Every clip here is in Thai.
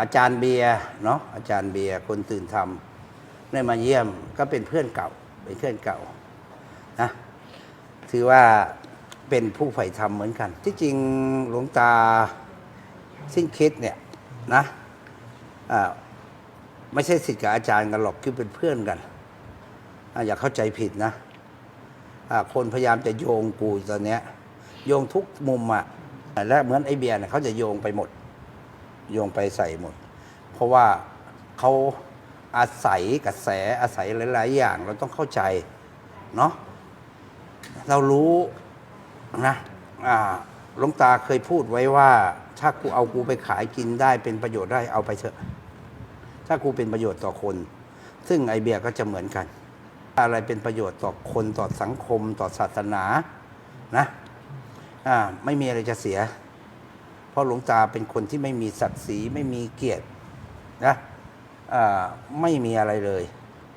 อาจารย์เบียร์เนาะอาจารย์เบียร์คนตื่นธรรมได้มาเยี่ยมก็เป็นเพื่อนเก่าเป็นเพื่อนเก่านะถือว่าเป็นผู้ใฝ่ธรรมเหมือนกัน ที่จริงหลวงตาสิ้นคิดเนี่ยนะไม่ใช่สิทธิ์กับอาจารย์กันหรอกคือเป็นเพื่อนกันออย่าเข้าใจผิดนะคนพยายามจะโยงกูตอนเนี้ยโยงทุกมุมอะและเหมือนไอเบียร์เนี่ยเขาจะโยงไปหมด โยงไปใส่หมด เพราะว่าเขาอาศัยกระแสอาศัยหลาย ๆ อย่างเราต้องเข้าใจเนาะเรารู้นะอ่าหลวงตาเคยพูดไว้ว่า ถ้ากูเอากูไปขายกินได้เป็นประโยชน์ได้เอาไปเถอะ ถ้ากูเป็นประโยชน์ต่อคน ซึ่งไอเบียก็จะเหมือนกัน อะไรเป็นประโยชน์ต่อคนต่อสังคมต่อศาสนานะอ่าไม่มีอะไรจะเสีย เพราะหลวงตาเป็นคนที่ไม่มีศักดิ์ศรีไม่มีเกียรตินะไม่มีอะไรเลย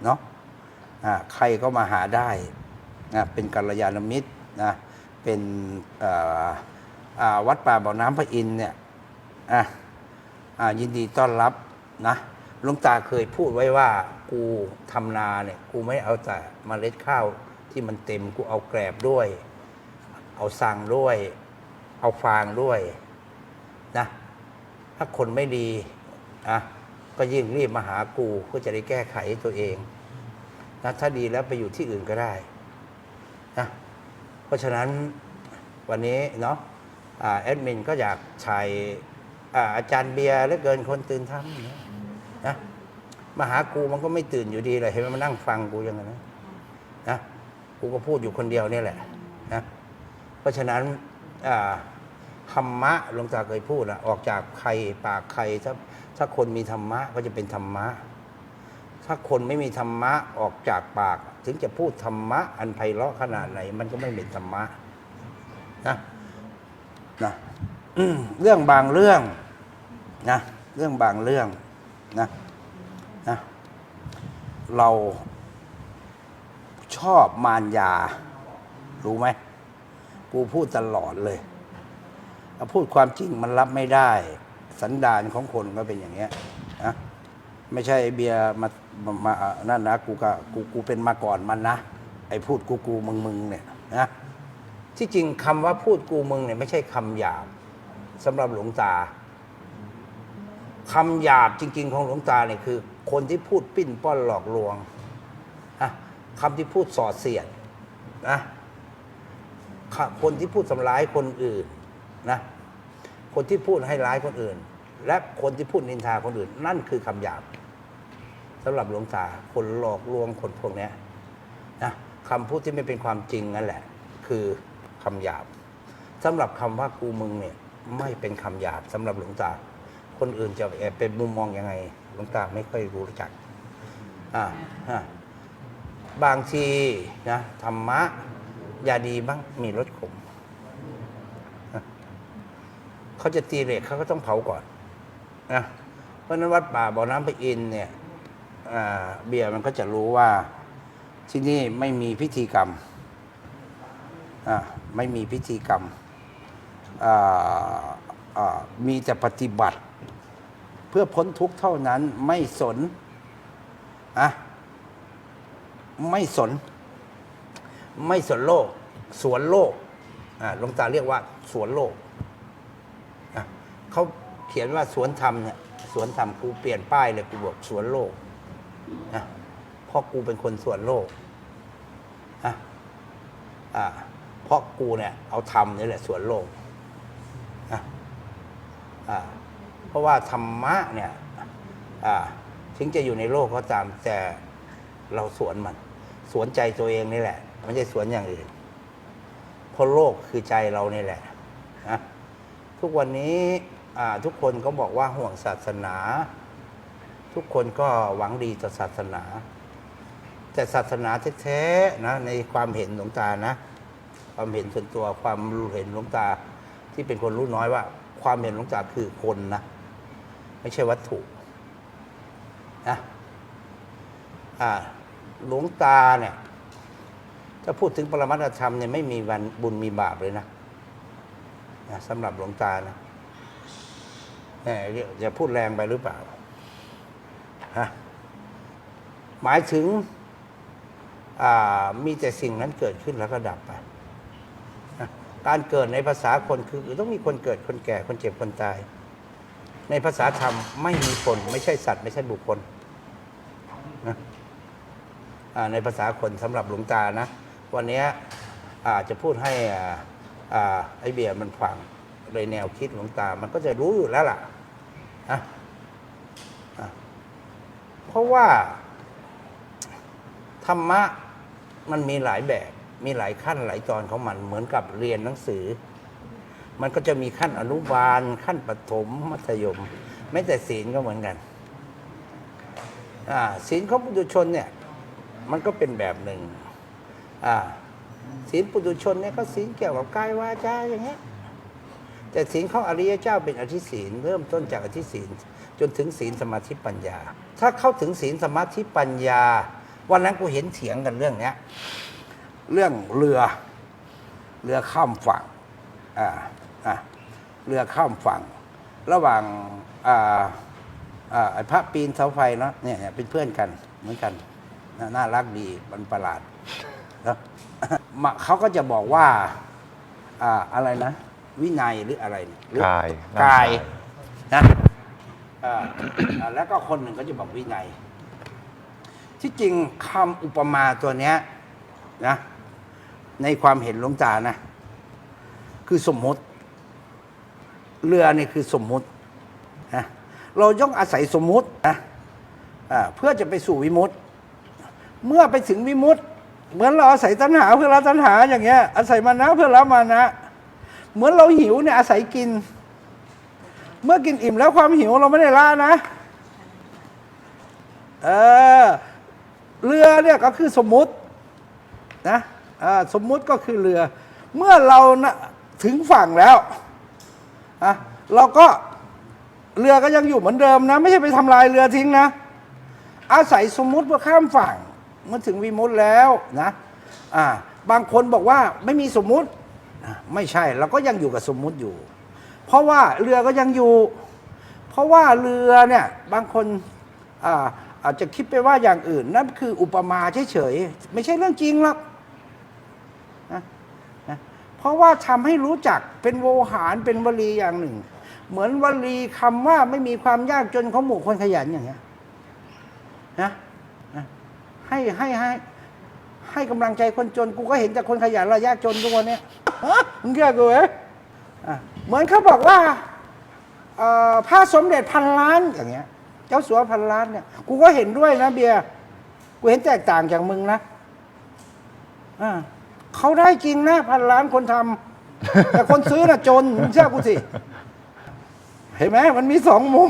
เนาะอ่าใครก็มาหาได้นะเป็นกัลยาณมิตรนะเป็นวัดป่าบ่อน้ำพระอินเนี่ยอะยินดีต้อนรับนะหลวงตาเคยพูดไว้ว่ากูทำนาเนี่ย กูไม่เอาแต่เมล็ดข้าวที่มันเต็มกูเอาแกลบด้วย เอาสังด้วย เอาฟางด้วย นะถ้าคนไม่ดีอะก็ยิ่งรีบมาหากูเพื่อจะได้แก้ไขตัวเองนะถ้าดีแล้วไปอยู่ที่อื่นก็ได้นะเพราะฉะนั้นวันนี้เนาะอ่าแอดมินก็อยากชายอาอาจารย์เบียร์เหลือเกินคนตื่นทำนะนะมาหากูมันก็ไม่ตื่นอยู่ดีเลยเห็นไหมมันนั่งฟังกูอย่างนั้นนะนะกูก็พูดอยู่คนเดียวนี่แหละนะเพราะฉะนั้นอ่า ธรรมะหลวงตาเคยพูดนะออกจากใครปากใครถ้าถ้าคนมีธรรมะก็จะเป็นธรรมะ ถ้าคนไม่มีธรรมะออกจากปาก ถึงจะพูดธรรมะ อันไพเราะขนาดไหน มันก็ไม่เป็นธรรมะนะนะเรื่องบางเรื่องนะเรื่องบางเรื่องนะนะเราชอบมารยา รู้ไหม กูพูดตลอดเลย พูดความจริงมันรับไม่ได้ สันดานของคนก็เป็นอย่างเงี้ยนะไม่ใช่ไอเบียร์มามานั่นนะกูก็กูกูเป็นมาก่อนมันนะไอพูดกูกูมึงมึงเนี่ยนะที่จริงคำว่าพูดกูมึงเนี่ยไม่ใช่คำหยาบสำหรับหลวงตาคำหยาบจริง ๆ ของหลวงตาเนี่ยคือ คนที่พูดปิ้นป้อนหลอกลวงนะคำที่พูดสอดเสียดนะคนที่พูดทำร้ายคนอื่นนะ คนที่พูดให้ร้ายคนอื่น และคนที่พูดนินทาคนอื่น นั่นคือคำหยาบสำหรับหลวงตาคนหลอกลวงคนพวกนี้นะคำพูดที่ไม่เป็นความจริงนั่นแหละ คือคำหยาบสำหรับคำว่ากูมึงเนี่ยไม่เป็นคำหยาบสำหรับหลวงตา คนอื่นจะเป็นมุมมองยังไง หลวงตาไม่ค่อยรู้จักอ่าบางทีนะธรรมะยาดีบ้างมีรสขม เขาจะตีเหล็กเขาก็ต้องเผาก่อนนะเพราะฉะนั้นวัดป่าบ่อน้ำพระอินทร์เนี่ยอ่าเบียร์มันก็จะรู้ว่าที่นี่ไม่มีพิธีกรรมอ่าไม่มีพิธีกรรมอ่าอ่ามีแต่ปฏิบัติ เพื่อพ้นทุกข์เท่านั้นไม่สนอะไม่สน ไม่สนโลก สวนโลกอ่าหลวงตาเรียกว่า สวนโลกนะ เขาเขียนว่าสวนธรรมเนี่ยสวนธรรมกูเปลี่ยนป้ายเลยกูบอกสวนโลกนะเพราะกูเป็นคนสวนโลกนะอ่าเพราะกูเนี่ยเอาธรรมนี่แหละสวนโลกนะอ่าเพราะว่าธรรมะเนี่ยอ่าถึงจะอยู่ในโลกก็ตามแต่เราสวนมัน สวนใจตัวเองนี่แหละไม่ใช่สวนอย่างอื่นเพราะโลกคือใจเรานี่แหละนะทุกวันนี้ ทุกคนก็บอกว่าห่วงศาสนา ทุกคนก็หวังดีต่อศาสนา แต่ศาสนาแท้ๆนะในความเห็นหลวงตานะ ความเห็นส่วนตัวความรู้เห็นหลวงตา ที่เป็นคนรู้น้อยว่า ความเห็นหลวงตาคือคนนะไม่ใช่วัตถุนะอ่าหลวงตาเนี่ยถ้าพูดถึงปรมัตธรรมเนี่ยไม่มีวันบุญมีบาปเลยนะนะสำหรับหลวงตานะ แหมจะพูดแรงไปหรือเปล่าฮะหมายถึงมีแต่สิ่งนั้นเกิดขึ้นแล้วก็ดับไป การเกิดในภาษาคนคือต้องมีคนเกิดคนแก่คนเจ็บคนตาย ในภาษาธรรมไม่มีคน ไม่ใช่สัตว์ ไม่ใช่บุคคลนะในภาษาคนสำหรับหลวงตานะ วันนี้อาจจะพูดให้ไอเบียมันฟังเลยแนวคิดหลวงตา มันก็จะรู้อยู่แล้วล่ะ นะเพราะว่า ธรรมะมันมีหลายแบบ มีหลายขั้นหลายตอนของมัน เหมือนกับเรียนหนังสือ มันก็จะมีขั้นอนุบาล ขั้นประถมมัธยม ไม่แต่ศีลก็เหมือนกันศีลของปุถุชนเนี่ย มันก็เป็นแบบหนึ่งศีลปุถุชนเนี่ยก็ศีลเกี่ยวกับกายวาจาอย่างเงี้ย แต่ศีลของอริยเจ้าเป็นอธิศีลเริ่มต้นจากอธิศีลจนถึงศีลสมาธิปัญญา ถ้าเข้าถึงศีลสมาธิปัญญา วันนั้นกูเห็นเถียงกันเรื่องเนี้ยเรื่องเรือเรือข้ามฝั่งอ่าอ่าเรือข้ามฝั่ง ระหว่างอ่าอ่าไอ้พระปีนเสาไฟเนาะเนี่ยเป็นเพื่อนกันเหมือนกันน่าน่ารักดีมันประหลาดเนะเขาก็จะบอกว่าอ่าอะไรนะ วินัยหรืออะไรเนี่ยหรือกายกายร่างนะอ่าอ่าแล้วก็คนหนึ่งก็จะบอกวินัย ที่จริงคำอุปมาตัวเนี้ยนะในความเห็นหลวงตานะ คือสมมุติ เรือนี่คือสมมุตินะเราย่องอาศัยสมมุตินะอ่าเพื่อจะไปสู่วิมุตติ เมื่อไปถึงวิมุตติ เหมือนเราอาศัยตัณหาเพื่อละตัณหาอย่างเงี้ยอาศัยมานะเพื่อละมานะ เหมือนเราหิวเนี่ยอาศัยกิน เมื่อกินอิ่มแล้วความหิวเราไม่ได้ละนะ เออ เรือเนี่ยก็คือสมมุตินะสมมุติก็คือเรือ เมื่อเรานะถึงฝั่งแล้วอะเราก็เรือก็ยังอยู่เหมือนเดิมนะ ไม่ใช่ไปทำลายเรือทิ้งนะ อาศัยสมมุติเพื่อข้ามฝั่งเมื่อถึงวิมุตแล้วนะอ่าบางคนบอกว่าไม่มีสมมุติ ไม่ใช่เราก็ยังอยู่กับสมมุติอยู่ เพราะว่าเรือก็ยังอยู่ เพราะว่าเรือเนี่ยบางคนอาอาจจะคิดไปว่าอย่างอื่น นั่นคืออุปมาเฉยๆไม่ใช่เรื่องจริงหรอกนะเพราะว่าทำให้รู้จักเป็นโวหารเป็นวลีอย่างหนึ่ง เหมือนวลีคำว่าไม่มีความยากจนของหมู่คนขยันอย่างเงี้ยนะนะให้ให้ให้ให้กำลังใจคนจนกูก็เห็นแต่คนขยันและยากจนทุกวันเนี้ย ฮะมึงเชื่อกูไหมอะเหมือนเขาบอกว่าเอ่อพระสมเด็จพันล้านอย่างเงี้ย เจ้าสัวพันล้านเนี่ย กูก็เห็นด้วยนะเบียร์กูเห็นแตกต่างจากมึงนะอ่าเขาได้จริงนะพันล้านคนทำแต่คนซื้อน่ะจนมึงเชื่อกูสิ เห็นไหมมันมีสองมุม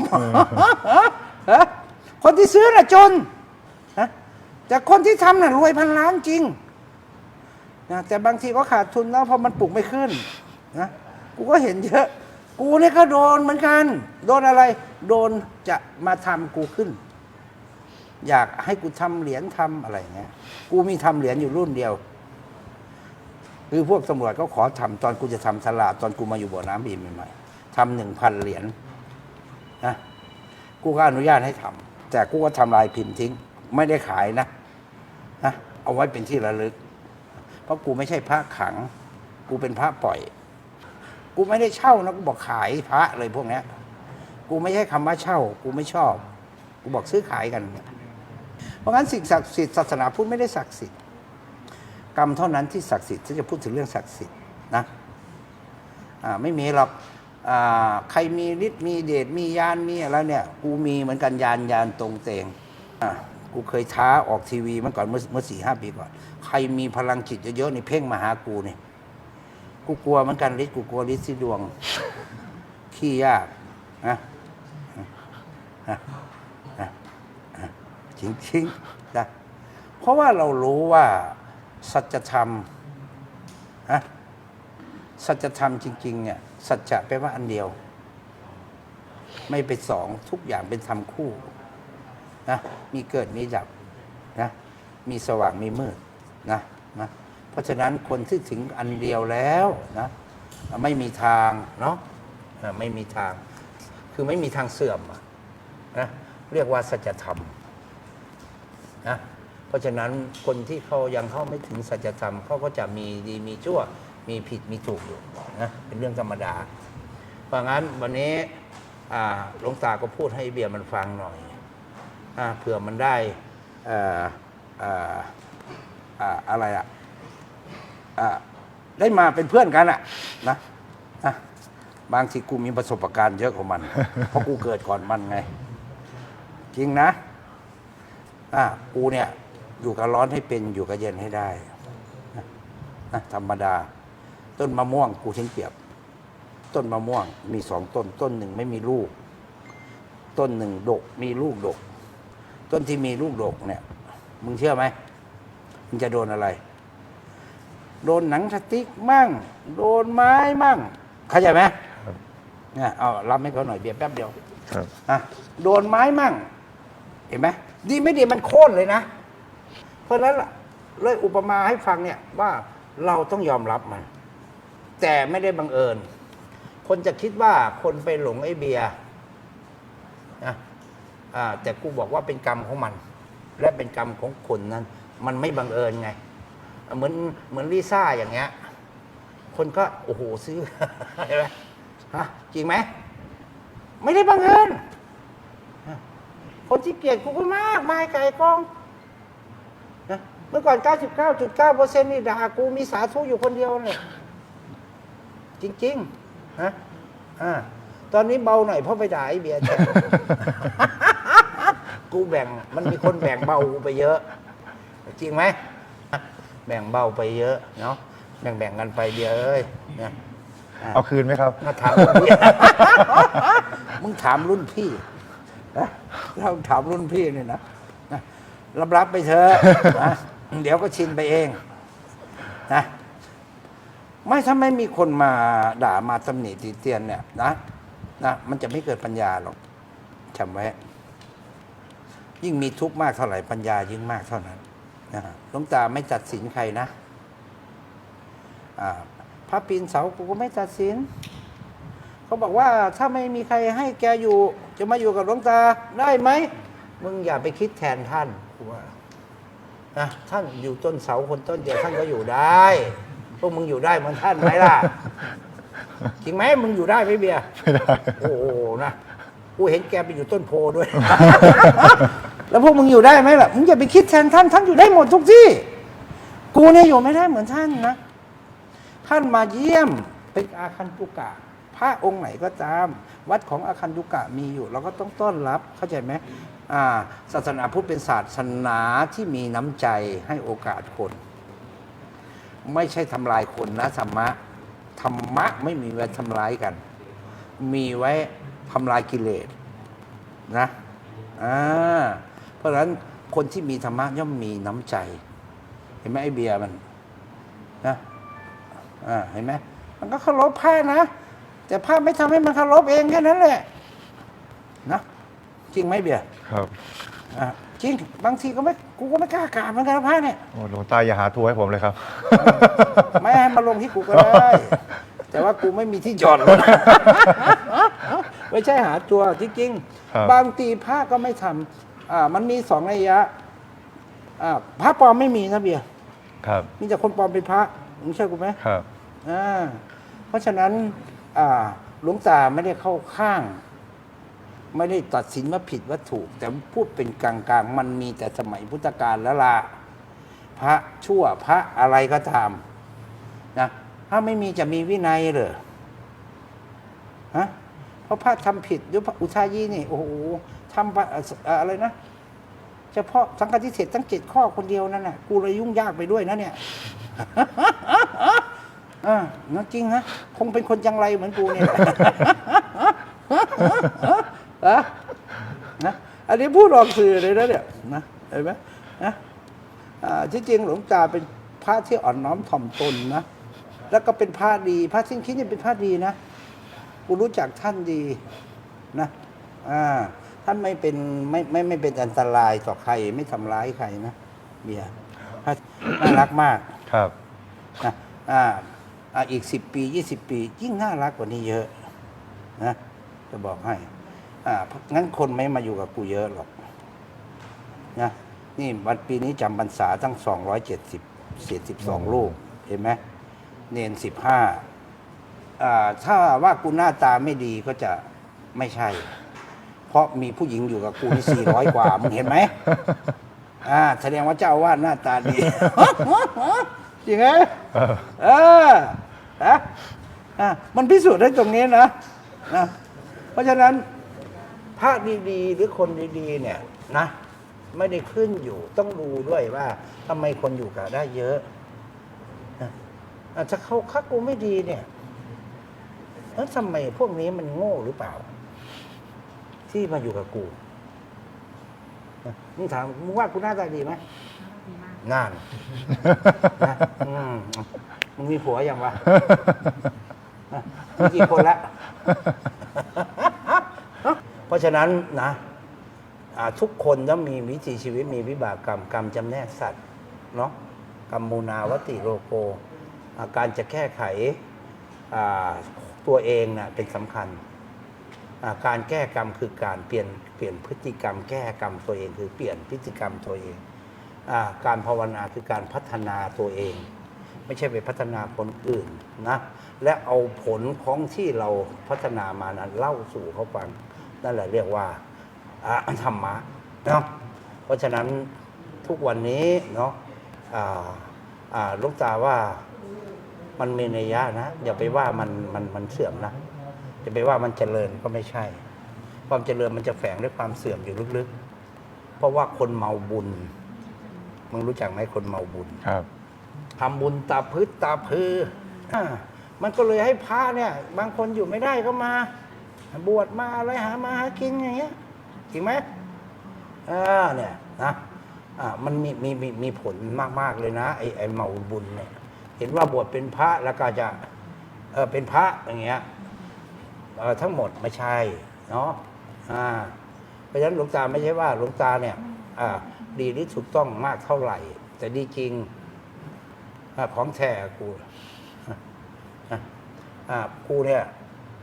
ฮะคนที่ซื้อน่ะจนนะแต่คนที่ทำน่ะรวยพันล้านจริง นะแต่บางทีก็ขาดทุนแล้วพราะมันปลูกไม่ขึ้นนะกูก็เห็นเยอะ กูเนี่ยก็โดนเหมือนกัน โดนอะไร โดนจะมาทำกูขึ้น อยากให้กูทำเหรียญทำอะไรเงี้ย กูมีทำเหรียญอยู่รุ่นเดียว คือพวกตำรวจก็ขอทำตอนกูจะทำตลาดตอนกูมาอยู่บ่อน้ำบีใหม่ๆทำหนึ่งพันเหรียญนะกูก็อนุญาตให้ทำแต่กูก็ทำลายพิมพ์ทิ้ง ไม่ได้ขายนะนะเอาไว้เป็นที่ระลึก เพราะกูไม่ใช่พระขัง กูเป็นพระปล่อย กูไม่ได้เช่านะกูบอกขายพระเลยพวกเนี้ยกูไม่ใช่คำว่าเช่า กูไม่ชอบ กูบอกซื้อขายกัน เพราะงั้นสิ่งศักดิ์สิทธิ์ศาสนาพุทธไม่ได้ศักดิ์สิทธิ์กรรมเท่านั้นที่ศักดิ์สิทธิ์ที่จะพูดถึงเรื่องศักดิ์สิทธิ์นะอ่าไม่มีหรอกอ่าใครมีฤทธิ์มีเดชมียานมีอะไรเนี่ย กูมีเหมือนกันยานยานตรงเตงอ่า กูเคยท้าออกทีวีเมื่อก่อนเมื่อเมื่อสี่ห้าปีก่อน ใครมีพลังจิตเยอะๆนี่เพ่งมาหากูเนี่ยกูกลัวเหมือนกันฤทธิ์กูกลัวฤทธิ์ที่ดวง ขี้ยากนะนะนะนะจริงๆนะเพราะว่าเรารู้ว่าสัจธรรมนะสัจธรรมจริงๆเนี่ยสัจจะแปลว่าอันเดียว ไม่เป็นสองทุกอย่างเป็นธรรมคู่ นะมีเกิดมีดับนะมีสว่างมีมืดนะนะเพราะฉะนั้นคนที่ถึงอันเดียวแล้วนะไม่มีทางเนาะไม่มีทาง คือไม่มีทางเสื่อมนะเรียกว่าสัจธรรมนะเพราะฉะนั้นคนที่เขายังเข้าไม่ถึงสัจธรรมเขาก็จะมีดีมีชั่ว มีผิดมีถูกอยู่นะเป็นเรื่องธรรมดา เพราะงั้นวันนี้หลวงตาก็พูดให้เบียร์มันฟังหน่อย อาเผื่อมันได้เอ่อเอ่ออ่าอะไรอะอ่าได้มาเป็นเพื่อนกันอะนะนะบางทีกูมีประสบการณ์เยอะกว่ามัน เพราะกูเกิดก่อนมันไง จริงนะอะกูเนี่ยอยู่กับร้อนให้เป็นอยู่กับเย็นให้ได้นะนะธรรมดา ต้นมะม่วงกูทิ้งเปรียบ ต้นมะม่วงมีสองต้น ต้นหนึ่งไม่มีลูก ต้นหนึ่งดกมีลูกดก ต้นที่มีลูกดกเนี่ย มึงเชื่อไหมมึงจะโดนอะไร โดนหนังสติ๊กมั่ง โดนไม้มั่งเข้าใจไหมครับเนี่ยเอารับให้เขาหน่อยเบียร์แป๊บเดียวครับอะโดนไม้มั่ง เห็นไหมดีไม่ดีมันโค่นเลยนะ เพราะฉะนั้นล่ะเลยอุปมาให้ฟังเนี่ยว่าเราต้องยอมรับมัน แต่ไม่ได้บังเอิญ คนจะคิดว่าคนไปหลงไอ้เบียร์นะอ่า แต่กูบอกว่าเป็นกรรมของมัน และเป็นกรรมของคนนั้น มันไม่บังเอิญไง เหมือนเหมือนลิซ่าอย่างเงี้ย คนก็โอ้โหซื้อเห็นไหมฮะจริงไหมไม่ได้บังเอิญคนที่เกลียดกูก็มากมายไก่กองนะเมื่อก่อน 99.9%นี่ด่ากูมีสาธุอยู่คนเดียวเลยจริง ๆ นะอ่าตอนนี้เบาหน่อยเพราะไปด่าไอ้เบียร์แทน กูแบ่ง มันมีคนแบ่งเบากูไปเยอะ จริงไหมแบ่งเบาไปเยอะเนาะแบ่งแบ่งๆกันไปเบียร์เอ้ยนะอะเอาคืนไหมครับมาถามรุ่นพี่มึงถามรุ่นพี่นะเราถามรุ่นพี่นี่นะนะรับรับไปเถอะนะเดี๋ยวก็ชินไปเองนะไม่ถ้าไม่มีคนมาด่ามาตำหนิตีเตียนเนี่ยนะนะมันจะไม่เกิดปัญญาหรอกจำไว้ ยิ่งมีทุกข์มากเท่าไหร่ปัญญายิ่งมากเท่านั้นนะฮะหลวงตาไม่ตัดสินใครนะอ่าพระปีนเสากูก็ไม่ตัดสิน เขาบอกว่าถ้าไม่มีใครให้แกอยู่ จะมาอยู่กับหลวงตาได้ไหมมึงอย่าไปคิดแทนท่านกูว่านะท่านอยู่ต้นเสาคนต้นเดียวท่านก็อยู่ได้พวกมึงอยู่ได้เหมือนท่านไหมล่ะจริงไหมมึงอยู่ได้ไหมเบียร์ไม่ได้โอ้โหนะกูเห็นแกไปอยู่ต้นโพด้วย แล้วพวกมึงอยู่ได้ไหมล่ะมึงอย่าไปคิดแทนท่านท่านอยู่ได้หมดทุกที่ กูเนี่ยอยู่ไม่ได้เหมือนท่านนะท่านมาเยี่ยมเป็นอาคันตุกะพระองค์ไหนก็ตาม วัดของอาคันตุกะมีอยู่ เราก็ต้องต้อนรับเข้าใจไหมอ่าศาสนาพุทธเป็นศาสนาที่มีน้ำใจให้โอกาสคน ไม่ใช่ทำลายคนนะธรรมะธรรมะไม่มีไว้ทำร้ายกัน มีไว้ทำลายกิเลสนะอ่า ราะฉะนั้นคนที่มีธรรมะย่อมมีน้ำใจ เห็นไหมไอเบียร์มันนะอ่าเห็นไหมมันก็เคารพพระนะ แต่พระไม่ทำให้มันเคารพเองแค่นั้นแหละนะจริงไหมเบียร์ครับอ่าจริงบางทีก็ไม่กูก็ไม่กล้ากราบเหมือนกันนะพระเนี่ยโอ้หลวงตาอย่าหาทัวร์ให้ผมเลยครับ ไม่ให้มาลงที่กูก็ได้ แต่ว่ากูไม่มีที่จอดรถไม่ใช่หาตัวจริงครับๆบางตีพระก็ไม่ทำ อ่ามันมีสองระยะอ่าพระปลอมไม่มีนะเบียร์ครับ มีแต่คนปลอมเป็นพระมึงเชื่อกูไหมครับ อ่าเพราะฉะนั้นอ่าหลวงตาไม่ได้เข้าข้าง ไม่ได้ตัดสินว่าผิดว่าถูก แต่พูดเป็นกลางๆ มันมีแต่สมัยพุทธกาลแล้วล่ะพระชั่วพระอะไรก็ตามนะถ้าไม่มีจะมีวินัยเหรอฮะเพราะพระทำผิดด้วยพระอุทายีนี่ โอ้โห ทำอะไรนะ เฉพาะสังฆทิเศษตั้งเจ็ดข้อคนเดียวนั่นน่ะกูเลยยุ่งยากไปด้วยนะเนี่ยอ่านั่นจริงฮะคงเป็นคนจังไรเหมือนกูเนี่ยแหละอะนะอันนี้พูดออกสื่อเลยนะเนี่ยนะเห็นไหมนะที่จริงหลวงตาเป็นพระที่อ่อนน้อมถ่อมตนนะแล้วก็เป็นพระดี พระสิ้นคิดเนี่ยเป็นพระดีนะกูรู้จักท่านดีนะอ่า ท่านไม่เป็นไม่ไม่ไม่เป็นอันตรายต่อใครไม่ทำร้ายใครนะเบียร์พระน่ารักมากครับนะอ่าอ่าอีกสิบปียี่สิบปี ยิ่งน่ารักกว่านี้เยอะนะจะบอกให้ อ่างั้นคนไม่มาอยู่กับกูเยอะหรอกนะนี่วันปีนี้จำพรรษาตั้งสองร้อยเจ็ดสิบเจ็ดสิบสองลูกเห็นไหมเนนสิบห้าอ่าถ้าว่ากูหน้าตาไม่ดีก็จะไม่ใช่ เพราะมีผู้หญิงอยู่กับกูนี่สี่ร้อยกว่า มึงเห็นไหมอ่า แสดงว่าเจ้าอาวาดหน้าตาดีจริงไหมเออเออนะอะมันพิสูจน์ได้ตรงนี้นะนะเพราะฉะนั้นพระดีๆ หรือคนดีๆ เนี่ยนะ ไม่ได้ขึ้นอยู่ต้องดูด้วยว่าทำไมคนอยู่กับได้เยอะนะอาจจะเขาคักกูไม่ดีเนี่ยแล้วทำไมพวกนี้มันโง่หรือเปล่า ที่มาอยู่กับกูนะมึงถามมึงว่ากูหน้าตาดีไหมดีมากงานนะอืมมึงมีผัวยังวะนะมีกี่คนแล้วเพราะฉะนั้นนะอ่าทุกคนต้องมีวิถีชีวิตมีวิบากกรรมกรรมจำแนกสัตว์เนาะกรรมมูนาวติโลโกอาการจะแก้ไขอ่าตัวเองนะเป็นสำคัญอ่า การแก้กรรมคือการเปลี่ยนเปลี่ยนพฤติกรรม แก้กรรมตัวเองคือเปลี่ยนพฤติกรรมตัวเองอการภาวนาคือการพัฒนาตัวเอง ไม่ใช่ไปพัฒนาคนอื่นนะและเอาผลของที่เราพัฒนามานั้นเล่าสู่เขาฟังนั่นแหละเรียกว่าธรรมะเนาะเพราะฉะนั้นทุกวันนี้เนาะลูกตาว่ามันมีนัยยะนะ อย่าไปว่ามันมันมันเสื่อมนะ อย่าไปว่ามันเจริญก็ไม่ใช่ ความเจริญมันจะแฝงด้วยความเสื่อมอยู่ลึกๆ เพราะว่าคนเมาบุญมึงรู้จักไหมคนเมาบุญครับทำบุญตาพืชตาพืออ่ามันก็เลยให้พระเนี่ย บางคนอยู่ไม่ได้ก็มา บวชมาอะไรหามาหากินอย่างเงี้ยจริงไหมอ่าเนี่ยนะอ่ามันมีมีมีมีผลมาก ๆ เลยนะไอ้ไอ้เมาบุญเนี่ย เห็นว่าบวชเป็นพระแล้วก็จะเออเป็นพระอย่างเงี้ยเออ ทั้งหมดไม่ใช่เนาะเพราะฉะนั้นหลวงตาไม่ใช่ว่าหลวงตาเนี่ยดีหรือถูกต้องมากเท่าไหร่ แต่ดีจริงอของแท้กูกูเนี่ย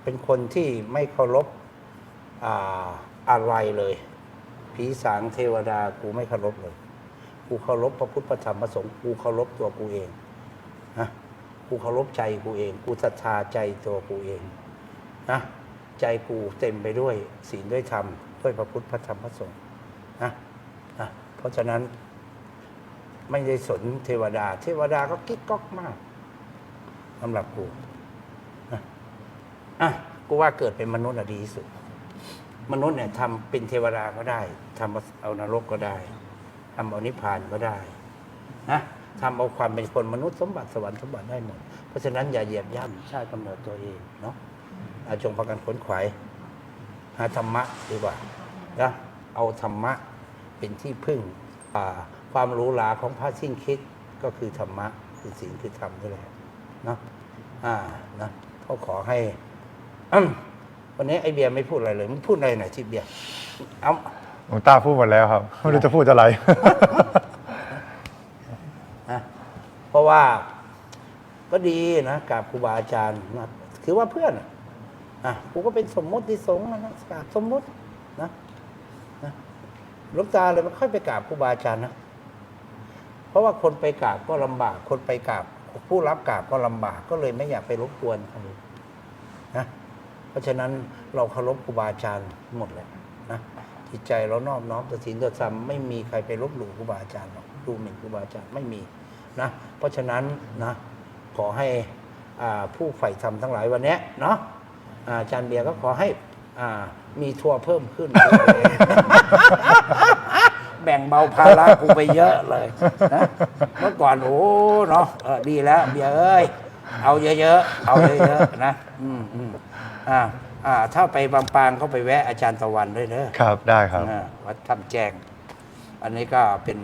เป็นคนที่ไม่เคารพออะไรเลย ผีสางเทวดากูไม่เคารพเลย กูเคารพพระพุทธพระธรรมพระสงฆ์กูเคารพตัวกูเองนะกูเคารพใจกูเอง กูศรัทธาใจตัวกูเอง นะใจกูเต็มไปด้วยศีลด้วยธรรมด้วยพระพุทธพระธรรมพระสงฆ์นะนะเพราะฉะนั้นไม่ได้สนเทวดา เทวดาก็กิ๊กก๊อกมากสำหรับกูอะอะกูว่าเกิดเป็นมนุษย์อะดีที่สุด มนุษย์เนี่ยทำเป็นเทวดาก็ได้ทำเอานรกก็ได้ทำเอานิพพานก็ได้นะทำเอาความเป็นคนมนุษย์สมบัติสวรรค์สมบัติได้หมด เพราะฉะนั้นอย่าเหยียบย่ำชาติกำเนิดตัวเองเนาะ จงประกันขนขวายหาธรรมะดีกว่านะเอาธรรมะเป็นที่พึ่งอ่าความหรู้หลาของพระสิ้นคิดก็คือธรรมะคือสิ่งคือธรรมนี่แหละเนาะอ่านะก็ขอให้อืมวันนี้ไอเบียร์ไม่พูดอะไรเลยมึงพูดอะไรหน่อยที่เบียร์เอาหลวงตาพูดหมดแล้วครับไม่รู้จะพูดอะไรนะเพราะว่าก็ดีนะกราบครูบาอาจารย์นะถือว่าเพื่อน อะกูก็เป็นสมมติที่สงฆ์นะนะกราบสมมตินะนะหลวงตาเลยไม่ค่อยไปกราบครูบาอาจารย์นะเพราะว่าคนไปกราบก็ลำบาก คนไปกราบผู้รับกราบก็ลำบากก็เลยไม่อยากไปรบกวนเขานะเพราะฉะนั้นเราเคารพครูบาอาจารย์หมดแหละนะจิตใจเรานอบน้อมต่อศีลต่อธรรมไม่มีใครไปลบหลู่ครูบาอาจารย์หรอกดูหมิ่นครูบาอาจารย์ไม่มีนะเพราะฉะนั้นนะขอให้อ่าผู้ใฝ่ธรรมทั้งหลายวันนี้เนาะ อาอาจารย์เบียร์ก็ขอให้อ่ามีทัวร์เพิ่มขึ้น แบ่งเบาภาระกูไปเยอะเลยนะเมื่อก่อนโอ้เนาะเออดีแล้วเบียร์เอ้ยเอาเยอะๆเอาเยอะๆนะอืมอืมอ่าอ่าถ้าไปบางปางก็ไปแวะอาจารย์ตะวันด้วยเนอะ ครับได้ครับ อ่าวัดถ้ำแจ้ง อันนี้ก็เป็น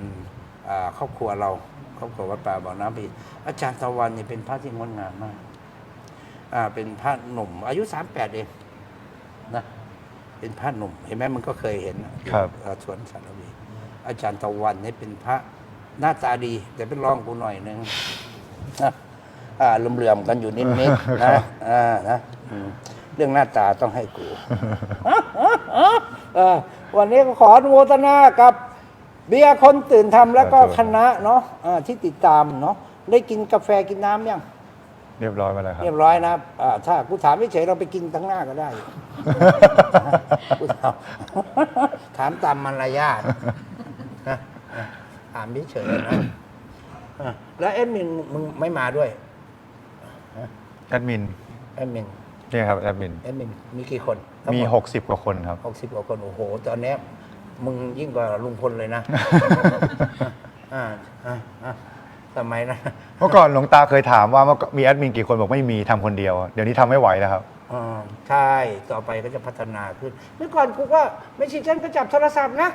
อ่าครอบครัวเรา ครอบครัววัดป่าบ่อน้ำพีอาจารย์ตะวันนี่เป็นพระที่งดงามมาก อ่าเป็นพระหนุ่ม อายุสามแปดเองนะเป็นพระหนุ่มเห็นไหมมันก็เคยเห็นอยู่ครับเอ่อสวนสารวีอาจารย์ตะวันนี่เป็นพระหน้าตาดี แต่เป็นรองกูหน่อยนึงนะอ่าเหลื่อมๆกันอยู่นิดๆนะอ่านะอืมเรื่องหน้าตาต้องให้กูเออวันนี้ก็ขออนุโมทนากับ เบียร์คนตื่นทำแล้วก็สาธุคณะเนาะอ่าที่ติดตามเนาะได้กินกาแฟกินน้ำยัง เรียบร้อยมาแล้วครับ เรียบร้อยนะอ่าถ้ากูถามเฉยๆเราไปกินทั้งหน้าก็ได้ กูถามถามตามมารยาทนะถามเฉยๆนะอะแล้วเอ็ดมินมึงไม่มาด้วยแอดมินแอดมินนี่ครับแอดมิน แอดมินมีกี่คนทั้งมีหด60 กว่าคนครับ หกสิบกว่าคนโอ้โห ตอนเนี้ยมึงยิ่งกว่าลุงพลเลยนะ อ่าอ่าอ่า สมัยนั้นเมื่อก่อนหลวงตาเคยถามว่าเมื่อก่อนมีแอดมินกี่คนบอกไม่มีทำคนเดียวเดี๋ยวนี้ทำไม่ไหวแล้วครับอ่าใช่ต่อไปก็จะพัฒนาขึ้น เมื่อก่อนกูก็ไม่ใช่ฉันก็จับโทรศัพท์นะ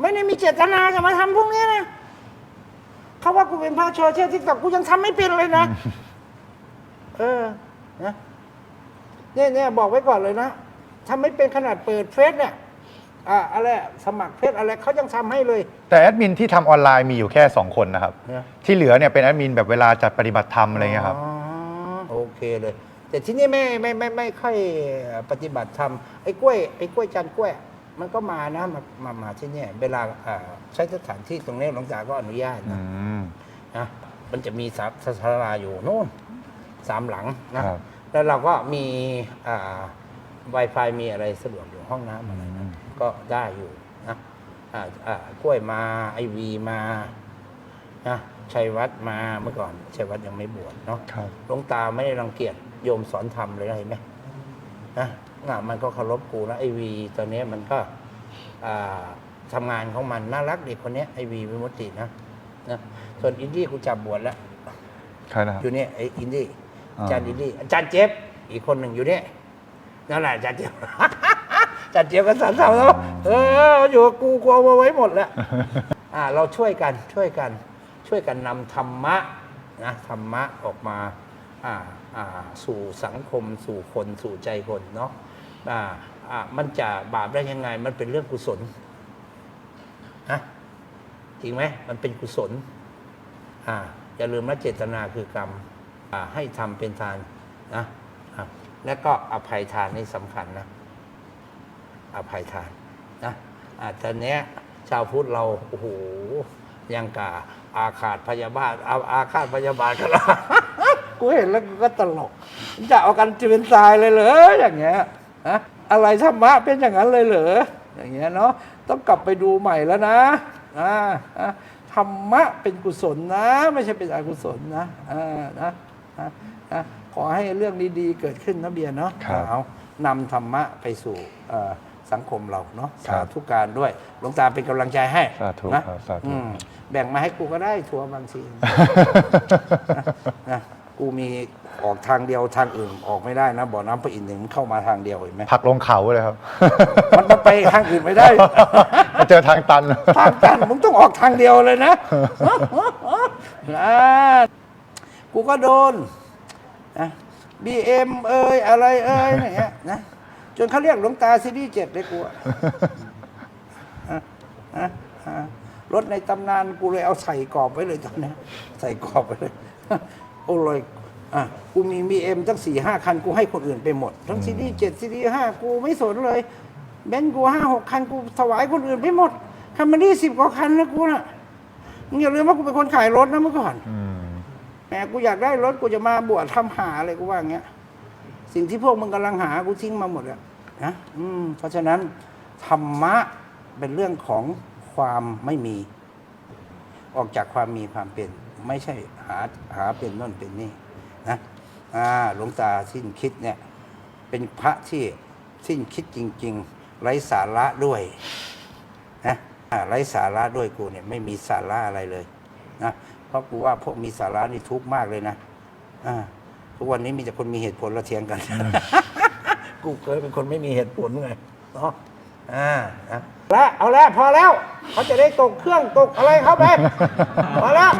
ไม่ได้มีเจตนาจะมาทำพวกเนี้ยนะเขาว่ากูเป็นพระโชว์เชื่อทิกตอกกูยังทำไม่เป็นเลยนะ เออนะเนี่ยเนี่ยบอกไว้ก่อนเลยนะทำไม่เป็นขนาดเปิดเฟซเนี่ย อ่าอะไรสมัครเฟซอะไรเขายังทำให้เลย แต่แอดมินที่ทำออนไลน์มีอยู่แค่ 2 คนนะครับ เนี่ย ที่เหลือเนี่ยเป็นแอดมินแบบเวลาจัดปฏิบัติธรรมอะไรเงี้ยครับอ๋อโอเคเลย แต่ที่นี่ไม่ไม่ไม่ไม่ค่อยปฏิบัติธรรมไอ้กล้วยไอ้กล้วยจันทร์กล้วย มันก็มานะมามามาที่เนี่ยเวลาอ่าใช้สถานที่ตรงนี้หลวงตาก็อนุญาตอืนะม นะมันจะมีสาสาราอยู่โน่นสามหลังนะครับ แล้วเราก็มีอ่า Wi-Fi มีอะไรสะดวกอยู่ห้องน้ำอะไรนะ ก็ได้อยู่นะอ่าอ่ากล้วยมาไอวีมานะชัยวัฒน์มาเมื่อก่อนชัยวัฒน์ยังไม่บวชเนาะครับหลวงตาไม่ได้รังเกียจโยมสอนธรรมเลยนะเห็นไหมนะน่ะมันก็เคารพกูแล้วไอวีตอนนี้มันก็อ่าทำงานของมันน่ารักเด็กคนเนี้ไอวีวิมุตตินะนะส่วนอินดี้กูจับบวชแล้วใช่นะครับ อยู่เนี่ยไออินดี้อ่าอาจารย์อินดี้อาจารย์เจฟอีกคนหนึ่งอยู่เนี่ยนั่นแหละอาจารย์เจฟอา จารย์เจฟก็สอนธรรมแล้วเอออยู่กับกูกูเอามาไว้หมดแล้วอ่าเราช่วยกันช่วยกัน ช่วยกันนำธรรมะนะธรรมะออกมาอ่าอ่าสู่สังคมสู่คนสู่ใจคนเนาะอ่าอ่ามันจะบาปได้ยังไง มันเป็นเรื่องกุศลนะจริงไหมมันเป็นกุศลอ่าอย่าลืมนะเจตนาคือกรรมอ่าให้ทำเป็นทานนะอะและก็อภัยทานนี่สำคัญนะ อภัยทานนะอ่าตอนเนี้ยชาวพุทธเราโอ้โหยังกาอาฆาตพยาบาทอาอาฆาตพยาบาทกันละกูเห็นแล้วกูก็ตลกจะเอากันจะเป็นตายเลยเหรออย่างเงี้ยนะอะไรธรรมะเป็นอย่างนั้นเลยเหรออย่างเงี้ยเนาะต้องกลับไปดูใหม่แล้วนะอ่าอ่าธรรมะเป็นกุศลนะ ไม่ใช่เป็นอกุศลนะอ่านะนะนะขอให้เรื่องดีๆเกิดขึ้นนะเบียร์เนาะครับเอานำธรรมะไปสู่เอ่อ สังคมเราเนาะครัสาบธุการด้วยหลวงตาเป็นกำลังใจให้สาธุนะครับสาธุอืมแบ่งมาให้กูก็ได้ทัวร์บางทีนะกูมีออกทางเดียวทางอื่นออกไม่ได้นะบ่อน้ำพระอินทร์หนึ่งมันเข้ามาทางเดียวเห็นไหมผลักลงเขาเลยครับ มันมันไปทางอื่นไม่ได้มาเจอทางตันทางตันมึงต้องออกทางเดียวเลยนะนะกูก็โดนนะบีเอ็มเอ้ยอะไรเอ้ยอย่างเงี้ยนะ จนเขาเรียกหลวงตาซีรีส์เจ็ดเลยกูอะอะอะอะรถในตำนานกูเลยเอาใส่กรอบไว้เลยตอนเนี้ยใส่กรอบไว้เลยโอ้เลยอะกูมีมีเอ็มตั้งสี่ห้าคันกูให้คนอื่นไปหมด ทั้งซีรีส์เจ็ดซีรีส์ห้ากูไม่สนเลยเบนซ์กูห้าหกคันกูถวายคนอื่นไปหมดคันมันนี่สิบกว่าคันนะกูน่ะมึงอย่าลืมว่ากูเป็นคนขายรถนะเมื่อก่อนอืมแหมกูอยากได้รถกูจะมาบวชทำหาอะไรกูว่าอย่างเงี้ย สิ่งที่พวกมึงกำลังหากูทิ้งมาหมดแล้วนะอืมเพราะฉะนั้นธรรมะเป็นเรื่องของความไม่มี ออกจากความมีความเป็น ไม่ใช่หาหาเป็นนั่นเป็นนี่นะอ่าหลวงตาสิ้นคิดเนี่ย เป็นพระที่สิ้นคิดจริง ๆ ไร้สาระด้วยนะไร้สาระด้วยกูเนี่ยไม่มีสาระอะไรเลยนะเพราะกูว่าพวกมีสาระนี่ทุกข์มากเลยนะอ่า ทุกวันนี้มีแต่คนมีเหตุผลและเถียงกัน กูเคยเป็นคนไม่มีเหตุผลไงเนาะอ่านะแล้วเอาแล้วพอแล้ว เขาจะได้ตกเครื่องตกอะไรเข้าไป พอแล้ว